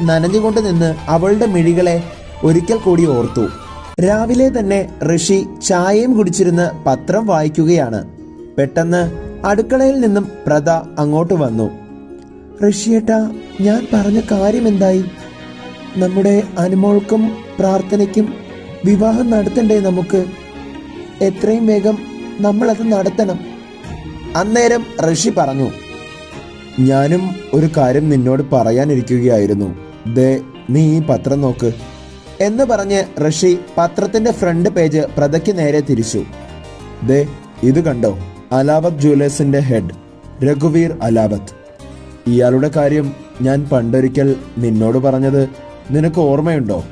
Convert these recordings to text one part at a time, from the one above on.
നനഞ്ഞുകൊണ്ട് നിന്ന് അവളുടെ മിഴികളെ ഒരിക്കൽ കൂടി ഓർത്തു. രാവിലെ തന്നെ ഋഷി ചായയും കുടിച്ചിരുന്ന് പത്രം വായിക്കുകയാണ്. പെട്ടെന്ന് അടുക്കളയിൽ നിന്നും പ്രത അങ്ങോട്ട് വന്നു. ഋഷിയേട്ടാ ഞാൻ പറഞ്ഞ കാര്യം എന്തായി നമ്മുടെ അനുമോൾക്കും പ്രാർത്ഥനയ്ക്കും വിവാഹം നടത്തണ്ടേ നമുക്ക്? എത്രയും വേഗം നമ്മളത് നടത്തണം. അന്നേരം ഋഷി പറഞ്ഞു ഞാനും ഒരു കാര്യം നിന്നോട് പറയാനിരിക്കുകയായിരുന്നു. ദേ നീ ഈ പത്രം നോക്ക്. എന്ന് പറഞ്ഞ് ഋഷി പത്രത്തിന്റെ ഫ്രണ്ട് പേജ് പ്രതയ്ക്ക് നേരെ തിരിച്ചു. ദേ ഇത് കണ്ടോ? അലാവത്ത് ജുവലേഴ്സിന്റെ ഹെഡ് രഘുവീർ അലാവത്ത്. ഇയാളുടെ കാര്യം ഞാൻ പണ്ടൊരിക്കൽ നിന്നോട് പറഞ്ഞത് നിനക്ക് ഓർമ്മയുണ്ടോ?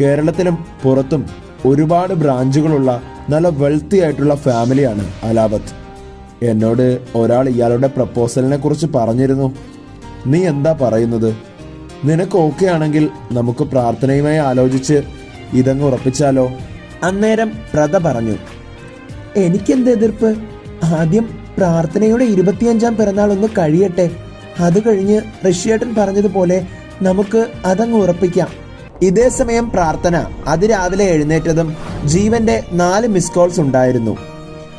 കേരളത്തിലും പുറത്തും ഒരുപാട് ബ്രാഞ്ചുകളുള്ള നല്ല വെൽത്തി ആയിട്ടുള്ള ഫാമിലിയാണ് അലാവത്ത്. എന്നോട് ഒരാൾ ഇയാളുടെ പ്രപ്പോസലിനെ കുറിച്ച് പറഞ്ഞിരുന്നു. നീ എന്താ പറയുന്നത്? നിനക്ക് ഓക്കെ ആണെങ്കിൽ നമുക്ക് പ്രാർത്ഥനയുമായി ആലോചിച്ച് ഇതങ്ങ് ഉറപ്പിച്ചാലോ? അന്നേരം പ്രത പറഞ്ഞു എനിക്കെന്ത് എതിർപ്പ്? ആദ്യം പ്രാർത്ഥനയുടെ ഇരുപത്തിയഞ്ചാം പിറന്നാൾ ഒന്ന് കഴിയട്ടെ. അത് കഴിഞ്ഞ് ഋഷിയേട്ടൻ പറഞ്ഞതുപോലെ നമുക്ക് അതങ്ങ് ഉറപ്പിക്കാം. ഇതേ സമയം പ്രാർത്ഥന അതിരാവിലെ എഴുന്നേറ്റതും ജീവന്റെ നാല് മിസ് കോൾസ് ഉണ്ടായിരുന്നു.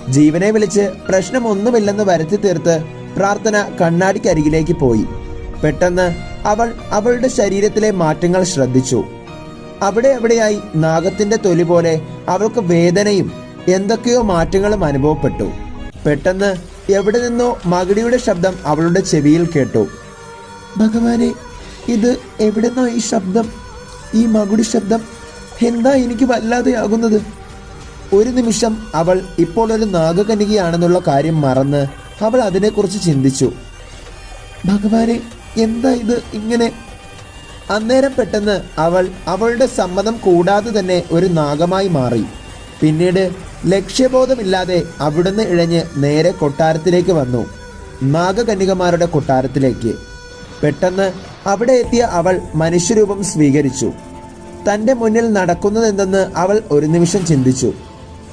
ജീവനെ വിളിച്ച് പ്രശ്നമൊന്നുമില്ലെന്ന് വരുത്തി തീർത്ത് പ്രാർത്ഥന കണ്ണാടിക്കരികിലേക്ക് പോയി. പെട്ടെന്ന് അവൾ അവളുടെ ശരീരത്തിലെ മാറ്റങ്ങൾ ശ്രദ്ധിച്ചു. അവിടെ എവിടെയായി നാഗത്തിന്റെ തൊലി പോലെ അവൾക്ക് വേദനയും എന്തൊക്കെയോ മാറ്റങ്ങളും അനുഭവപ്പെട്ടു. പെട്ടെന്ന് എവിടെ നിന്നോ മകിടിയുടെ ശബ്ദം അവളുടെ ചെവിയിൽ കേട്ടു. ഭഗവാനെ ഇത് എവിടെന്നോ ഈ ശബ്ദം ഈ മകുടി ശബ്ദം എന്താ എനിക്ക് വല്ലാതെയാകുന്നത്? ഒരു നിമിഷം അവൾ ഇപ്പോൾ ഒരു നാഗകന്യകയാണെന്നുള്ള കാര്യം മറന്ന് അവൾ അതിനെക്കുറിച്ച് ചിന്തിച്ചു. ഭഗവാനെ എന്താ ഇത് ഇങ്ങനെ? അന്നേരം പെട്ടെന്ന് അവൾ അവളുടെ സമ്മതം കൂടാതെ തന്നെ ഒരു നാഗമായി മാറി. പിന്നീട് ലക്ഷ്യബോധമില്ലാതെ അവിടുന്ന് ഇഴഞ്ഞ് നേരെ കൊട്ടാരത്തിലേക്ക് വന്നു നാഗകന്യകമാരുടെ കൊട്ടാരത്തിലേക്ക്. പെട്ടെന്ന് അവിടെ എത്തിയ അവൾ മനുഷ്യരൂപം സ്വീകരിച്ചു. തന്റെ മുന്നിൽ നടക്കുന്നതെന്തെന്ന് അവൾ ഒരു നിമിഷം ചിന്തിച്ചു.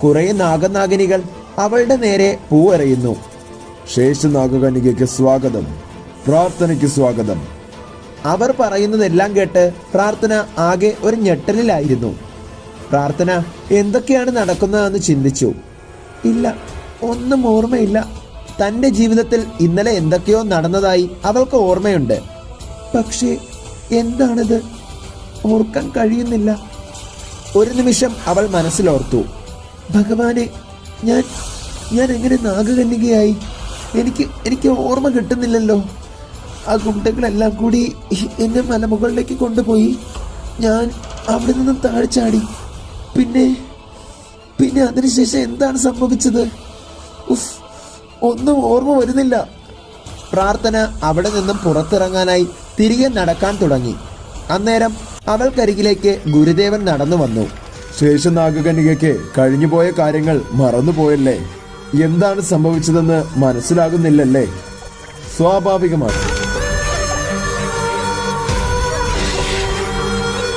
കുറെ നാഗനാഗിനികൾ അവളുടെ നേരെ പൂവെറിയുന്നു ശേഷനാഗകനികയ്ക്ക് സ്വാഗതം. പ്രാർത്ഥനയ്ക്ക് സ്വാഗതം. അവർ പറയുന്നതെല്ലാം കേട്ട് പ്രാർത്ഥന ആകെ ഒരു ഞെട്ടലിലായിരുന്നു. പ്രാർത്ഥന എന്തൊക്കെയാണ് നടക്കുന്നതെന്ന് ചിന്തിച്ചു. ഇല്ല ഒന്നും ഓർമ്മയില്ല. തന്റെ ജീവിതത്തിൽ ഇന്നലെ എന്തൊക്കെയോ നടന്നതായി അവൾക്ക് ഓർമ്മയുണ്ട്. പക്ഷേ എന്താണിത്? ഓർക്കാൻ കഴിയുന്നില്ല. ഒരു നിമിഷം അവൾ മനസ്സിലോർത്തു. ഭഗവാനെ ഞാൻ ഞാൻ എങ്ങനെ നാഗകന്യകയായി? എനിക്ക് എനിക്ക് ഓർമ്മ കിട്ടുന്നില്ലല്ലോ. ആ ഗുണ്ടകളെല്ലാം കൂടി എന്നെ മലമുകളിലേക്ക് കൊണ്ടുപോയി ഞാൻ അവിടെ നിന്നും താഴ്ചാടി പിന്നെ പിന്നെ അതിനുശേഷം എന്താണ് സംഭവിച്ചത്? ഉഫ് ഒന്നും ഓർമ്മ വരുന്നില്ല. പ്രാർത്ഥന അവിടെ നിന്നും പുറത്തിറങ്ങാനായി തിരികെ നടക്കാൻ തുടങ്ങി. അന്നേരം അവൾക്കരികിലേക്ക് ഗുരുദേവൻ നടന്നു വന്നു. ശേഷനാഗകനികയ്ക്ക് കഴിഞ്ഞുപോയ കാര്യങ്ങൾ മറന്നുപോയല്ലേ? എന്താണ് സംഭവിച്ചതെന്ന് മനസ്സിലാകുന്നില്ലല്ലേ? സ്വാഭാവികമാണ്